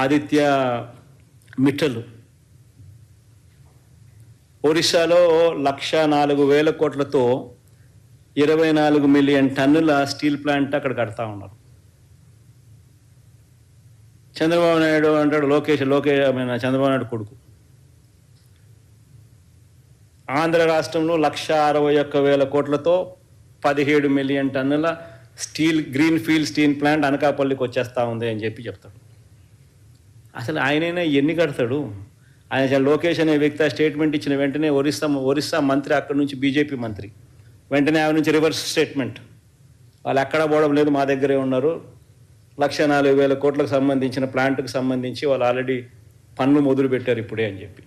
ఆదిత్య మిట్టలు. ఒరిస్సాలో లక్ష నాలుగు వేల కోట్లతో ఇరవై నాలుగు మిలియన్ టన్నుల స్టీల్ ప్లాంట్ అక్కడ కడతా ఉన్నారు. చంద్రబాబు నాయుడు అంటాడు లోకేష్ లోకేష్ చంద్రబాబు నాయుడు కొడుకు. ఆంధ్ర రాష్ట్రంలో లక్ష అరవై ఒక్క వేల కోట్లతో పదిహేడు మిలియన్ టన్నుల steel green field steel plant అనకాపల్లికి వచ్చేస్తా ఉంది అని చెప్పి చెప్తాడు. అసలు ఆయనైనా ఎన్ని కడతాడు? ఆయన అసలు లోకేష్ అనే వ్యక్తి స్టేట్మెంట్ ఇచ్చిన వెంటనే ఒరిస్సా ఒరిస్సా మంత్రి అక్కడి నుంచి బీజేపీ మంత్రి. వెంటనే ఆయన నుంచి రివర్స్ స్టేట్మెంట్. వాళ్ళు ఎక్కడా పోవడం లేదు మా దగ్గరే ఉన్నారు. లక్ష నాలుగు వేల కోట్లకు సంబంధించిన ప్లాంట్కి సంబంధించి వాళ్ళు ఆల్రెడీ పన్ను మొదలు పెట్టారు ఇప్పుడే అని చెప్పి.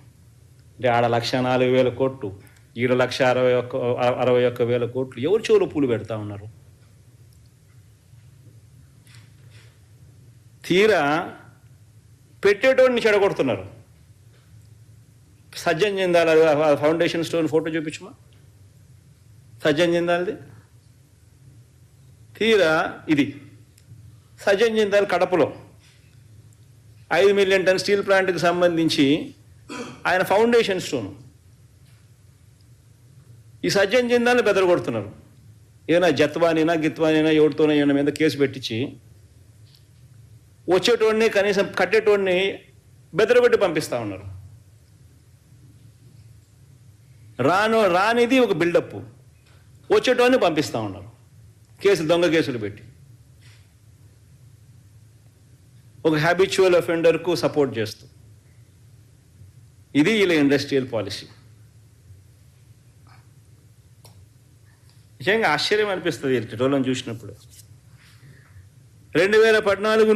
అంటే ఆడ లక్ష నాలుగు వేల కోట్లు ఈడ లక్ష అరవై ఒక్క అరవై ఒక్క వేల కోట్లు ఎవరు చెవులు పూలు పెడతా ఉన్నారు? తీరా పెట్టేటోడిని చెడగొడుతున్నారు. సజ్జన్ జిందాల్ అది ఫౌండేషన్ స్టోన్ ఫోటో చూపించమా? సజ్జన్ జిందాల్ది? తీరా ఇది. సజ్జన్ జిందాల్ కడపలో. ఐదు మిలియన్ టన్ స్టీల్ ప్లాంట్కి సంబంధించి ఆయన ఫౌండేషన్ స్టోన్. ఈ సజ్జన్ జిందాల్ని బెదరగొడుతున్నారు. ఏదైనా జత్వానైనా గిత్వానైనా ఎవరితోనైనా ఈయన మీద కేసు పెట్టించి వచ్చేటోడిని కనీసం కట్టేటోడిని బెదరబెట్టి పంపిస్తా ఉన్నారు. రాను రానిది ఒక బిల్డప్ వచ్చేటోడిని పంపిస్తా ఉన్నారు. కేసులు దొంగ కేసులు పెట్టి. ఒక హ్యాబిచువల్ అఫెండర్కు సపోర్ట్ చేస్తూ. ఇది వీళ్ళ ఇండస్ట్రియల్ పాలసీ నిజంగా ఆశ్చర్యం అనిపిస్తుంది వీళ్ళ చూసినప్పుడు. రెండు వేల పద్నాలుగు